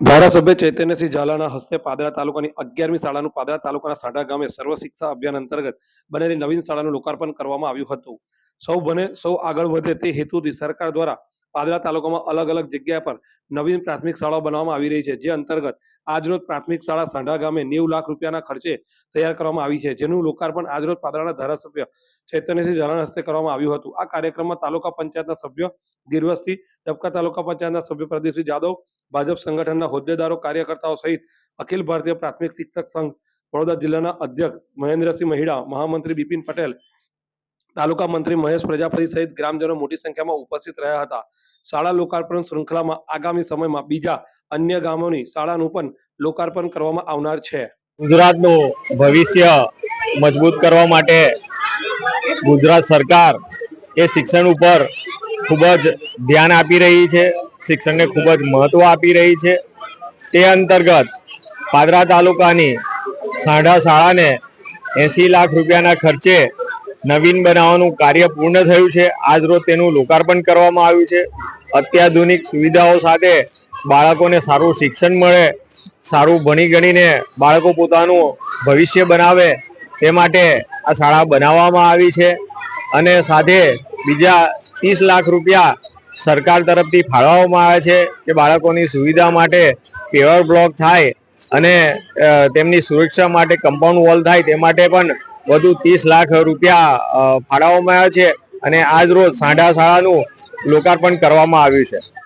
ધારાસભ્ય ચૈતન્યસિંહ ઝાલાના હસ્તે પાદરા તાલુકાની અગિયારમી શાળાનું પાદરા તાલુકાના સાઢા ગામે સર્વ શિક્ષા અભિયાન અંતર્ગત બનેલી નવીન શાળાનું લોકાર્પણ કરવામાં આવ્યું હતું. સૌ બને, સૌ આગળ વધે તે હેતુથી સરકાર દ્વારા પાદરા તાલુકામાં અલગ અલગ જગ્યા પર નવીન પ્રાથમિક શાળાઓ બનાવવામાં આવી રહી છે. જે અંતર્ગત આજરોજ પ્રાથમિક શાળા સાંઢા ગામે નેવું લાખ રૂપિયાના ખર્ચે તૈયાર કરવામાં આવી છે, જેનું લોકાર્પણ આજરોજ પાદરાના ધારાસભ્ય ચૈતન્યસિંહ ઝાલાના હસ્તે કરવામાં આવ્યું હતું. આ કાર્યક્રમમાં તાલુકા પંચાયતના સભ્યો ગીરવસ્તી ડબકા તાલુકા પંચાયતના સભ્ય પ્રદીપસિંહ જાદવ, ભાજપ સંગઠનના હોદ્દેદારો, કાર્યકર્તાઓ સહિત અખિલ ભારતીય પ્રાથમિક શિક્ષક સંઘ વડોદરા જિલ્લાના અધ્યક્ષ મહેન્દ્રસિંહ મહિડા, મહામંત્રી બિપિન પટેલ તાલુકા મંત્રી મહેશ પ્રજાપતિ સહિત ગ્રામજનો મોટી સંખ્યામાં ઉપસ્થિત રહ્યા હતા. શાળા લોકાર્પણ શૃંખલામાં આગામી સમયમાં બીજા અન્ય ગામોની શાળાનું પણ લોકાર્પણ કરવામાં આવનાર છે. ગુજરાતનું ભવિષ્ય મજબૂત કરવા માટે ગુજરાત સરકાર એ શિક્ષણ ઉપર ખૂબ જ ધ્યાન આપી રહી છે. શિક્ષણને ખૂબ જ મહત્વ આપી રહી છે. તે અંતર્ગત પાદરા તાલુકાની સાંઢા શાળાને એંસી લાખ રૂપિયાના ખર્ચે નવીન બનાવવાનું કાર્ય પૂર્ણ થયું છે. આજરોજ તેનું લોકાર્પણ કરવામાં આવ્યું છે. અત્યાધુનિક સુવિધાઓ સાથે બાળકોને સારું શિક્ષણ મળે, સારું ભણી ગણીને બાળકો પોતાનું ભવિષ્ય બનાવે તે માટે આ શાળા બનાવવામાં આવી છે. અને સાથે બીજા ત્રીસ લાખ રૂપિયા સરકાર તરફથી ફાળવવામાં આવે છે કે બાળકોની સુવિધા માટે પેવર બ્લોક થાય અને તેમની સુરક્ષા માટે કમ્પાઉન્ડ વોલ થાય તે માટે પણ વધુ ત્રીસ લાખ રૂપિયા ફાળવવામાં આવ્યા છે અને આજ રોજ સાંઢા શાળાનું લોકાર્પણ કરવામાં આવ્યું છે.